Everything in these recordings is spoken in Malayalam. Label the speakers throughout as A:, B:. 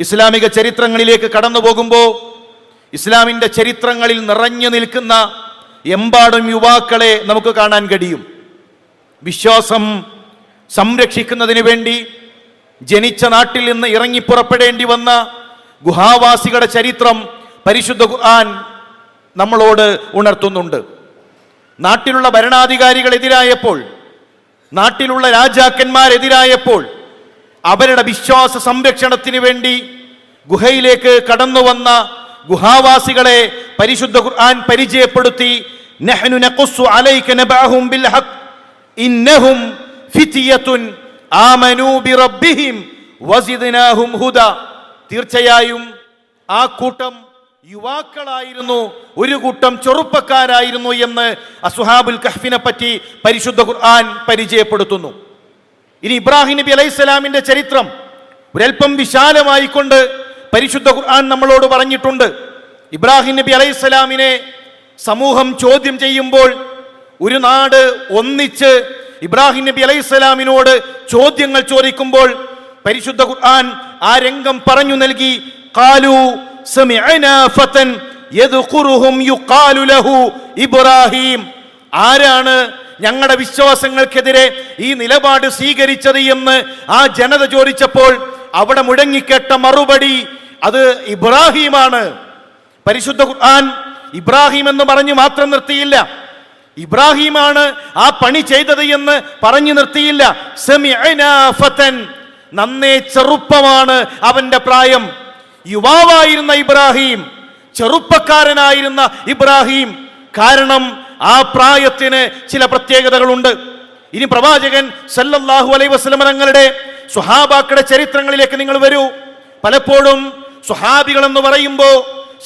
A: ഇസ്ലാമിക ചരിത്രങ്ങളിലേക്ക് കടന്നു പോകുമ്പോൾ ഇസ്ലാമിന്റെ ചരിത്രങ്ങളിൽ നിറഞ്ഞു നിൽക്കുന്ന എമ്പാടും യുവാക്കളെ നമുക്ക് കാണാൻ കഴിയും. വിശ്വാസം സംരക്ഷിക്കുന്നതിന് വേണ്ടി ജനിച്ച നാട്ടിൽ നിന്ന് ഇറങ്ങിപ്പുറപ്പെടേണ്ടി വന്ന ഗുഹാവാസികളുടെ ചരിത്രം പരിശുദ്ധ ഖുർആൻ നമ്മളോട് ഉണർത്തുന്നുണ്ട്. നാട്ടിലുള്ള ഭരണാധികാരികൾ ഭരണാധികാരികളെതിരായപ്പോൾ നാട്ടിലുള്ള രാജാക്കന്മാരെതിരായപ്പോൾ അവരുടെ വിശ്വാസ സംരക്ഷണത്തിന് വേണ്ടി ഗുഹയിലേക്ക് കടന്നു വന്ന ഗുഹാവാസികളെ പരിശുദ്ധ ഖുർആൻ പരിചയപ്പെടുത്തി നഹ്നു അലൈക ബിൽ ഹഖ് ഇന്നഹും ആമനൂ വസിദ്നാഹും തീർച്ചയായും ആ കൂട്ടം യുവാക്കളായിരുന്നു ഒരു കൂട്ടം ചെറുപ്പക്കാരായിരുന്നു എന്ന് അസുഹാബുൽ കഹ്ഫിനെ പറ്റി പരിശുദ്ധ ഖുർആൻ പരിചയപ്പെടുത്തുന്നു. ഇനി ഇബ്രാഹിം നബി അലൈഹി സ്വലാമിന്റെ ചരിത്രം ഒരൽപ്പം വിശാലമായിക്കൊണ്ട് പരിശുദ്ധ ഖുർആൻ നമ്മളോട് പറഞ്ഞിട്ടുണ്ട്. ഇബ്രാഹിം നബി അലൈഹി സ്വലാമിനെ സമൂഹം ചോദ്യം ചെയ്യുമ്പോൾ ഒരു നാട് ഒന്നിച്ച് ഇബ്രാഹിം നബി അലൈഹി സ്വലാമിനോട് ചോദ്യങ്ങൾ ചോദിക്കുമ്പോൾ പരിശുദ്ധ ഖുർആൻ ആ രംഗം പറഞ്ഞു നൽകി കാലു ഇബ്രാഹിം. ആരാണ് ഞങ്ങളുടെ വിശ്വാസങ്ങൾക്കെതിരെ ഈ നിലപാട് സ്വീകരിച്ചത് എന്ന് ആ ജനത ചോദിച്ചപ്പോൾ അവിടെ മുഴങ്ങിക്കേട്ട മറുപടി അത് ഇബ്രാഹിമാണ്. പരിശുദ്ധ ഖുർആൻ ഇബ്രാഹിം എന്ന് പറഞ്ഞു മാത്രം നിർത്തിയില്ല. ഇബ്രാഹിമാണ് ആ പണി ചെയ്തത് എന്ന് പറഞ്ഞു നിർത്തിയില്ല. നന്നേ ചെറുപ്പമാണ് അവന്റെ പ്രായം. യുവാവായിരുന്ന ഇബ്രാഹിം ചെറുപ്പക്കാരനായിരുന്ന ഇബ്രാഹിം. കാരണം ആ പ്രായത്തിന് ചില പ്രത്യേകതകളുണ്ട്. ഇനി പ്രവാചകൻ സല്ലല്ലാഹു അലൈ വസല്ലമ തങ്ങളുടെ സുഹാബാക്കളുടെ ചരിത്രങ്ങളിലേക്ക് നിങ്ങൾ വരൂ. പലപ്പോഴും സുഹാബികൾ എന്ന് പറയുമ്പോൾ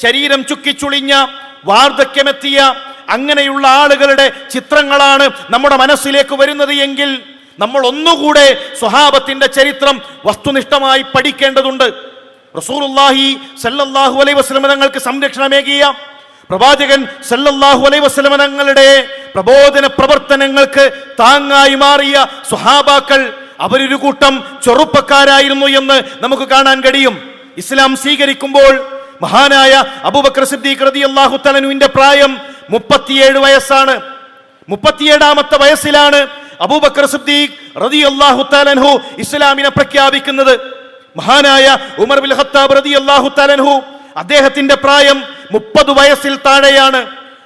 A: ശരീരം ചുക്കിച്ചുളിഞ്ഞ വാർദ്ധക്യമെത്തിയ അങ്ങനെയുള്ള ആളുകളുടെ ചിത്രങ്ങളാണ് നമ്മുടെ മനസ്സിലേക്ക് വരുന്നത് എങ്കിൽ നമ്മൾ ഒന്നുകൂടെ സ്വഹാബത്തിന്റെ ചരിത്രം വസ്തുനിഷ്ഠമായി പഠിക്കേണ്ടതുണ്ട്. റസൂലുള്ളാഹി സല്ലല്ലാഹു അലൈഹി വസല്ലമ തങ്ങൾക്ക് സംരക്ഷണമേകിയ പ്രവാചകൻ സല്ലല്ലാഹു അലൈഹി വസല്ലമ തങ്ങളുടെ പ്രബോധന പ്രവർത്തനങ്ങൾക്ക് താങ്ങായി മാറിയ സ്വഹാബാക്കൾ അവരൊരു കൂട്ടം ചെറുപ്പക്കാരായിരുന്നു എന്ന് നമുക്ക് കാണാൻ കഴിയും. ഇസ്ലാം സ്വീകരിക്കുമ്പോൾ മഹാനായ അബൂബക്കർ സിദ്ദീഖ് റളിയല്ലാഹു തലനുവിന്റെ പ്രായം മുപ്പത്തിയേഴ് വയസ്സാണ്. മുപ്പത്തിയേഴാമത്തെ വയസ്സിലാണ് അബൂബക്കർ സിദ്ദീഖ് റളിയല്ലാഹു തലൻഹു ഇസ്ലാമിനെ പ്രഖ്യാപിക്കുന്നത്. മഹാനായ ഉമർ ബിൻ ഖത്താബ് റളിയല്ലാഹു തലൻഹു അദ്ദേഹത്തിന്റെ പ്രായം മുപ്പത് വയസ്സിൽ താഴെയാണ്.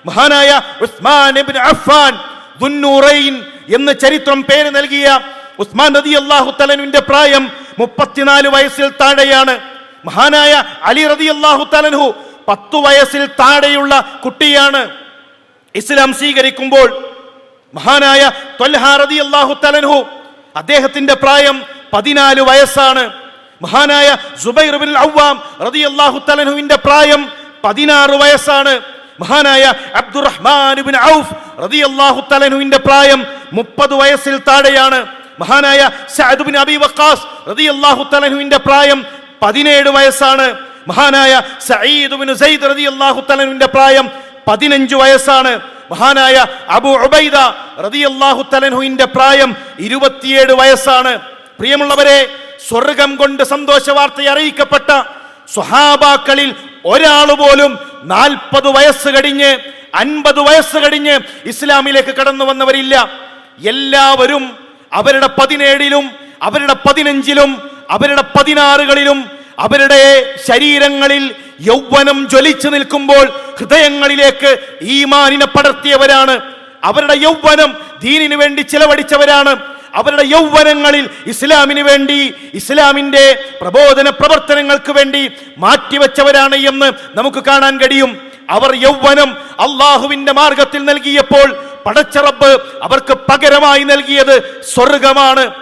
A: മഹാനായ ഉസ്മാൻ ഇബ്നു അഫ്ഫാൻ ദുന്നൂറൈൻ എന്ന് ചരിത്രം പേര് നൽകിയ ഉസ്മാൻ നദി അള്ളാഹു തലനുവിന്റെ പ്രായം മുപ്പത്തിനാല് വയസ്സിൽ താഴെയാണ്. മഹാനായ അലി റതി അള്ളാഹു തലൻഹു പത്തു വയസ്സിൽ താഴെയുള്ള കുട്ടിയാണ്. ഇസ്ലാം സ്വീകരിക്കുമ്പോൾ മഹാനായ റതി അള്ളാഹു അദ്ദേഹത്തിന്റെ പ്രായം പതിനാല് വയസ്സാണ്. മഹാനായ സുബൈർ അവ്വാം റതി അള്ളാഹു പ്രായം പതിനാറ് വയസ്സാണ്. മഹാനായ അബ്ദുറഹ്മാൻ ഔഫ് റതി അള്ളാഹു തലൻഹുവിന്റെ പ്രായം മുപ്പത് വയസ്സിൽ താഴെയാണ്. മഹാനായ സഅദ് ബിൻ അബി വക്കാസ് റതി അള്ളാഹു തലൻഹുവിന്റെ പ്രായം പതിനേഴ് വയസ്സാണ്. മഹാനായ സഈദ് സയ്യിദ് സൈദ് റതി അള്ളാഹു തലൻഹുവിന്റെ പ്രായം പതിനഞ്ച് വയസ്സാണ്. മഹാനായ അബു ഉബൈദ അള്ളാഹു തലനുവിന്റെ പ്രായം ഇരുപത്തിയേഴ് വയസ്സാണ്. പ്രിയമുള്ളവരെ സ്വർഗം കൊണ്ട് സന്തോഷ വാർത്ത അറിയിക്കപ്പെട്ട സ്വഹാബാക്കളിൽ ഒരാൾ പോലും നാൽപ്പത് വയസ്സ് കഴിഞ്ഞ് അൻപത് വയസ്സ് കഴിഞ്ഞ് ഇസ്ലാമിലേക്ക് കടന്നു വന്നവരില്ല. എല്ലാവരും അവരുടെ പതിനേഴിലും അവരുടെ പതിനഞ്ചിലും അവരുടെ പതിനാറുകളിലും അവരുടെ ശരീരങ്ങളിൽ യൗവനം ജ്വലിച്ചു നിൽക്കുമ്പോൾ ഹൃദയങ്ങളിലേക്ക് ഈമാനിനെ പടർത്തിയവരാണ്. അവരുടെ യൗവനം ദീനിനു വേണ്ടി ചിലവഴിച്ചവരാണ്. അവരുടെ യൗവനങ്ങളിൽ ഇസ്ലാമിന് വേണ്ടി ഇസ്ലാമിന്റെ പ്രബോധന പ്രവർത്തനങ്ങൾക്ക് വേണ്ടി മാറ്റിവെച്ചവരാണ് എന്ന് നമുക്ക് കാണാൻ കഴിയും. അവർ യൗവനം അള്ളാഹുവിന്റെ മാർഗത്തിൽ നൽകിയപ്പോൾ പടച്ചറബ് അവർക്ക് പകരമായി നൽകിയത് സ്വർഗമാണ്